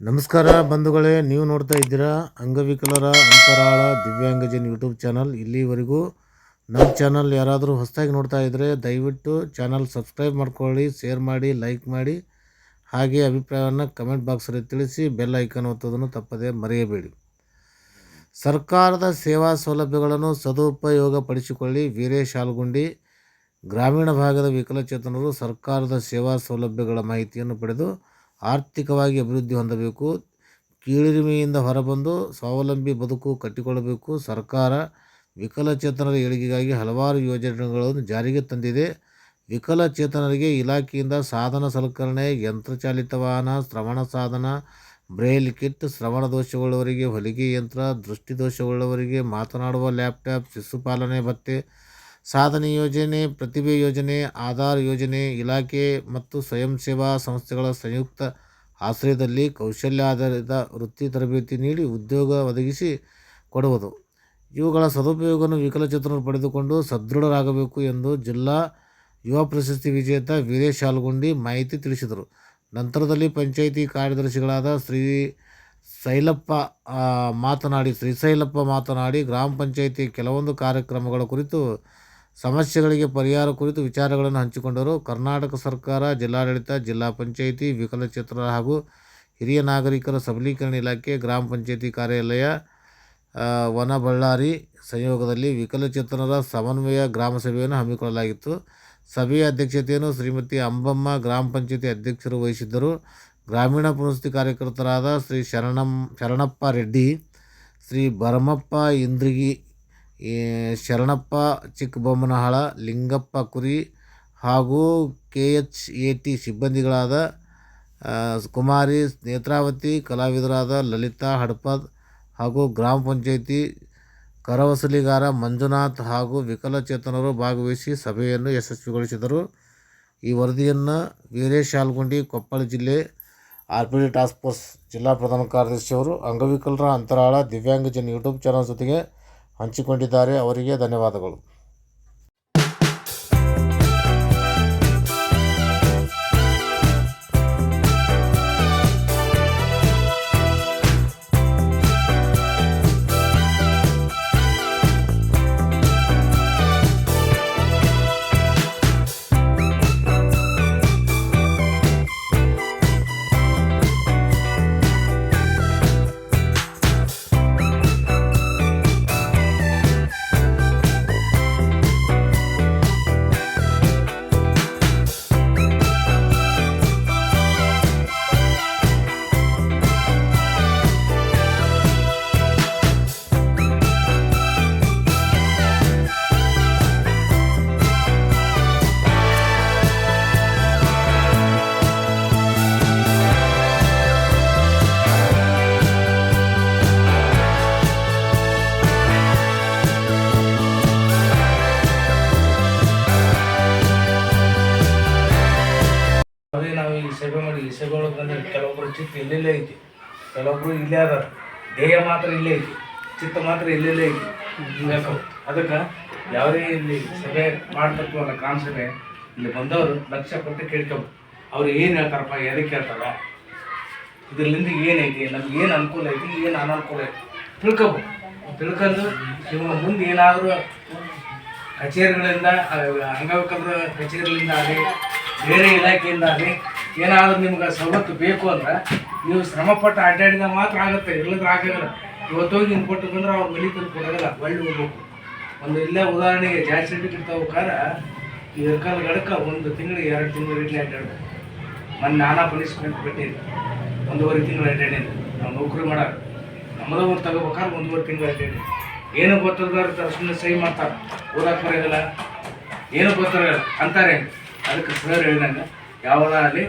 ನಮಸ್ಕಾರ ಬಂಧುಗಳೇ, ನೀವು ನೋಡ್ತಾ ಇದ್ದೀರಾ ಅಂಗವಿಕಲರ ಅಂತರಾಳ ದಿವ್ಯಾಂಗಜನ್ ಯೂಟ್ಯೂಬ್ ಚಾನಲ್. ಇಲ್ಲಿವರೆಗೂ ನಮ್ಮ ಚಾನಲ್ ಯಾರಾದರೂ ಹೊಸದಾಗಿ ನೋಡ್ತಾ ಇದ್ದರೆ ದಯವಿಟ್ಟು ಚಾನಲ್ ಸಬ್ಸ್ಕ್ರೈಬ್ ಮಾಡ್ಕೊಳ್ಳಿ, ಶೇರ್ ಮಾಡಿ, ಲೈಕ್ ಮಾಡಿ. ಹಾಗೆ ಅಭಿಪ್ರಾಯವನ್ನು ಕಮೆಂಟ್ ಬಾಕ್ಸಲ್ಲಿ ತಿಳಿಸಿ, ಬೆಲ್ ಐಕನ್ ಒತ್ತೋದನ್ನು ತಪ್ಪದೆ ಮರೆಯಬೇಡಿ. ಸರ್ಕಾರದ ಸೇವಾ ಸೌಲಭ್ಯಗಳನ್ನು ಸದುಪಯೋಗಪಡಿಸಿಕೊಳ್ಳಿ. ವೀರೇಶ್ ಹಾಲ್ಗುಂಡಿ ಗ್ರಾಮೀಣ ಭಾಗದ ವಿಕಲಚೇತನರು ಸರ್ಕಾರದ ಸೇವಾ ಸೌಲಭ್ಯಗಳ ಮಾಹಿತಿಯನ್ನು ಪಡೆದು ಆರ್ಥಿಕವಾಗಿ ಅಭಿವೃದ್ಧಿ ಹೊಂದಬೇಕು. ಕೀಳಿರಿಮೆಯಿಂದ ಹೊರಬಂದು ಸ್ವಾವಲಂಬಿ ಬದುಕು ಕಟ್ಟಿಕೊಳ್ಳಬೇಕು. ಸರ್ಕಾರ ವಿಕಲಚೇತನರ ಏಳಿಗೆಗಾಗಿ ಹಲವಾರು ಯೋಜನೆಗಳನ್ನು ಜಾರಿಗೆ ತಂದಿದೆ. ವಿಕಲಚೇತನರಿಗೆ ಇಲಾಖೆಯಿಂದ ಸಾಧನ ಸಲಕರಣೆ ಯಂತ್ರಚಾಲಿತ ವಾಹನ, ಶ್ರವಣ ಸಾಧನ, ಬ್ರೈಲ್ ಕಿಟ್, ಶ್ರವಣ ದೋಷವುಳ್ಳವರಿಗೆ ಹೊಲಿಗೆ ಯಂತ್ರ ದೃಷ್ಟಿದೋಷವುಳ್ಳವರಿಗೆ ಮಾತನಾಡುವ ಲ್ಯಾಪ್ಟಾಪ್ ಶಿಶುಪಾಲನೆ ಭತ್ಯೆ ಸಾಧನೆ ಯೋಜನೆ, ಪ್ರತಿಭೆ ಯೋಜನೆ, ಆಧಾರ್ ಯೋಜನೆ, ಇಲಾಖೆ ಮತ್ತು ಸ್ವಯಂ ಸೇವಾ ಸಂಸ್ಥೆಗಳ ಸಂಯುಕ್ತ ಆಶ್ರಯದಲ್ಲಿ ಕೌಶಲ್ಯ ಆಧಾರಿತ ವೃತ್ತಿ ತರಬೇತಿ ನೀಡಿ ಉದ್ಯೋಗ ಒದಗಿಸಿ ಕೊಡುವುದು. ಇವುಗಳ ಸದುಪಯೋಗವನ್ನು ವಿಕಲಚೇತನರು ಪಡೆದುಕೊಂಡು ಸದೃಢರಾಗಬೇಕು ಎಂದು ಜಿಲ್ಲಾ ಯುವ ಪ್ರಶಸ್ತಿ ವಿಜೇತ ವೀರೇಶ್ ಹಾಲ್ಗುಂಡಿ ಮಾಹಿತಿ ತಿಳಿಸಿದರು. ನಂತರದಲ್ಲಿ ಪಂಚಾಯಿತಿ ಕಾರ್ಯದರ್ಶಿಗಳಾದ ಶ್ರೀ ಶೈಲಪ್ಪ ಮಾತನಾಡಿ ಶ್ರೀಶೈಲಪ್ಪ ಮಾತನಾಡಿ, ಗ್ರಾಮ ಪಂಚಾಯಿತಿ ಕೆಲವೊಂದು ಕಾರ್ಯಕ್ರಮಗಳ ಕುರಿತು ಸಮಸ್ಯೆಗಳಿಗೆ ಪರಿಹಾರ ಕುರಿತು ವಿಚಾರಗಳನ್ನು ಹಂಚಿಕೊಂಡರು ಕರ್ನಾಟಕ ಸರ್ಕಾರ, ಜಿಲ್ಲಾಡಳಿತ, ಜಿಲ್ಲಾ ಪಂಚಾಯಿತಿ ವಿಕಲಚೇತನರ ಹಾಗೂ ಹಿರಿಯ ನಾಗರಿಕರ ಸಬಲೀಕರಣ ಇಲಾಖೆ, ಗ್ರಾಮ ಪಂಚಾಯಿತಿ ಕಾರ್ಯಾಲಯ ವನಬಳ್ಳಾರಿ ವನ ಬಳ್ಳಾರಿ ಸಂಯೋಗದಲ್ಲಿ ವಿಕಲಚೇತನರ ಸಮನ್ವಯ ಗ್ರಾಮ ಸಭೆಯನ್ನು ಹಮ್ಮಿಕೊಳ್ಳಲಾಗಿತ್ತು. ಸಭೆಯ ಅಧ್ಯಕ್ಷತೆಯನ್ನು ಶ್ರೀಮತಿ ಅಂಬಮ್ಮ, ಗ್ರಾಮ ಪಂಚಾಯಿತಿ ಅಧ್ಯಕ್ಷರು ವಹಿಸಿದ್ದರು. ಗ್ರಾಮೀಣ ಪುನಸ್ತಿ ಕಾರ್ಯಕರ್ತರಾದ ಶ್ರೀ ಶರಣಂ, ಶರಣಪ್ಪ ರೆಡ್ಡಿ, ಶ್ರೀ ಭರಮಪ್ಪ ಇಂದ್ರಿಗಿ ಈ ಶರಣಪ್ಪ, ಚಿಕ್ಕಬೊಮ್ಮನಹಾಳ, ಲಿಂಗಪ್ಪ ಕುರಿ ಹಾಗೂ ಕೆ ಎಚ್ ಎ ಟಿ ಸಿಬ್ಬಂದಿಗಳಾದ ಕುಮಾರಿ, ನೇತ್ರಾವತಿ, ಕಲಾವಿದರಾದ ಲಲಿತಾ ಹಡ್ಪದ್ ಹಾಗೂ ಗ್ರಾಮ ಪಂಚಾಯಿತಿ ಕರವಸೂಲಿಗಾರ ಮಂಜುನಾಥ್ ಹಾಗೂ ವಿಕಲಚೇತನರು ಭಾಗವಹಿಸಿ ಸಭೆಯನ್ನು ಯಶಸ್ವಿಗೊಳಿಸಿದರು. ಈ ವರದಿಯನ್ನು ವೀರೇಶ್ ಹಾಲ್ಗುಂಡಿ ಕೊಪ್ಪಳ ಜಿಲ್ಲೆ R P D task force ಜಿಲ್ಲಾ ಪ್ರಧಾನ ಕಾರ್ಯದರ್ಶಿ ಅವರು ಅಂಗವಿಕಲರ ಅಂತರಾಳ ದಿವ್ಯಾಂಗಜನ್ ಯೂಟ್ಯೂಬ್ ಚಾನಲ್ ಜೊತೆಗೆ ಹಂಚಿಕೊಂಡಿದ್ದಾರೆ. ಅವರಿಗೆ ಧನ್ಯವಾದಗಳು. ನಾವು ಈ ಸಭೆ ಮಾಡಿ, ಈ ಸಭೆ ಒಳಗೆ ಬಂದರೆ ಕೆಲವೊಬ್ಬರು ಚಿತ್ತ ಇಲ್ಲೆಲ್ಲೇ ಐತಿ. ಕೆಲವೊಬ್ರು ಇಲ್ಲೇ ಅದಾರ. ದೇಹ ಮಾತ್ರ ಇಲ್ಲೇ ಐತಿ. ಚಿತ್ತ ಮಾತ್ರ ಇಲ್ಲೆಲ್ಲೇ ಐತಿ. ಅದಕ್ಕೆ ಯಾವುದೇ ಇಲ್ಲಿ ಸಭೆ ಮಾಡ್ತಕ್ಕ ಗ್ರಾಮ ಸಭೆ ಇಲ್ಲಿ ಬಂದವರು ಲಕ್ಷ ಕೊಟ್ಟು ಕೇಳ್ಕೊಬೇಕು ಅವ್ರು ಏನು ಹೇಳ್ತಾರಪ್ಪ ಎದಕ್ಕೆ ಹೇಳ್ತಾರ? ಇದರಿಂದ ಏನೈತಿ ನಮ್ಗೆ ಏನು ಅನುಕೂಲ ಐತಿ? ಏನು ಅನಾನುಕೂಲ ಐತಿ? ತಿಳ್ಕೊಬೇಕು ತಿಳ್ಕೊಂಡು ಇವಾಗ ಮುಂದೆ ಏನಾದರೂ ಕಚೇರಿಗಳಿಂದ ಅಂಗವಿಕಲರ ಕಚೇರಿಗಳಿಂದ ಆಗಲಿ ಬೇರೆ ಇಲಾಖೆಯಿಂದ ಆಗಲಿ ಏನಾದರೂ ನಿಮ್ಗೆ ಸವಲತ್ತು ಬೇಕು ಅಂದ್ರೆ ನೀವು ಶ್ರಮಪಟ್ಟು ಅಡ್ಡಾಡಿದ ಮಾತ್ರ ಆಗುತ್ತೆ ಇಲ್ಲದ್ರೆ ಆಗಲ್ಲ ಇವತ್ತೋಗಿ ನೀವು ಕೊಟ್ಟು ಬಂದ್ರೆ ಅವ್ರು ಮನೆ ತಂದು ಕೊಡೋದಿಲ್ಲ ಒಳ್ಳೆ ಹೋಗ್ಬೇಕು. ಒಂದು ಇಲ್ಲೇ ಉದಾಹರಣೆಗೆ ಜಾಸ್ತಿ ಸರ್ಟಿಫಿಕೇಟ್ ತಗೋಕಾರ ಈ ಕಾಲ ಗಡಕ ಒಂದು ತಿಂಗಳು ಎರಡು ತಿಂಗಳು ಇಡ್ಲಿ ಅಡ್ಡಾಡ್ಬೇಕು. ಮೊನ್ನೆ ನಾನಾ ಪನಿಷ್ಮೆಂಟ್ ಬಿಟ್ಟಿದ್ದೆ ಒಂದೂವರೆ ತಿಂಗಳು ಅಡ್ಡಾಡಿದ್ದೆ. ನಾವು ನೌಕರಿ ಮಾಡೋರು. ನಮ್ಮದೇ ಒಂದು ತಗೋಬೇಕಾದ್ರೆ ಒಂದೂವರೆ ತಿಂಗಳು ಅಡ್ಡಾಡಿ ಏನು ಗೊತ್ತಿರ್ತಾರೆ ಸುಮ್ಮನೆ ಸಹಿ ಮಾಡ್ತಾರೆ. ಓದಕ್ಕೆ ಬರೋದಿಲ್ಲ. ಏನು ಗೊತ್ತಿರೋಲ್ಲ ಅಂತಾರೆ. ಅದಕ್ಕೆ ಸರ್ ಹೇಳ್ದಂಗೆ ಯಾವಾಗ ಅಲ್ಲಿ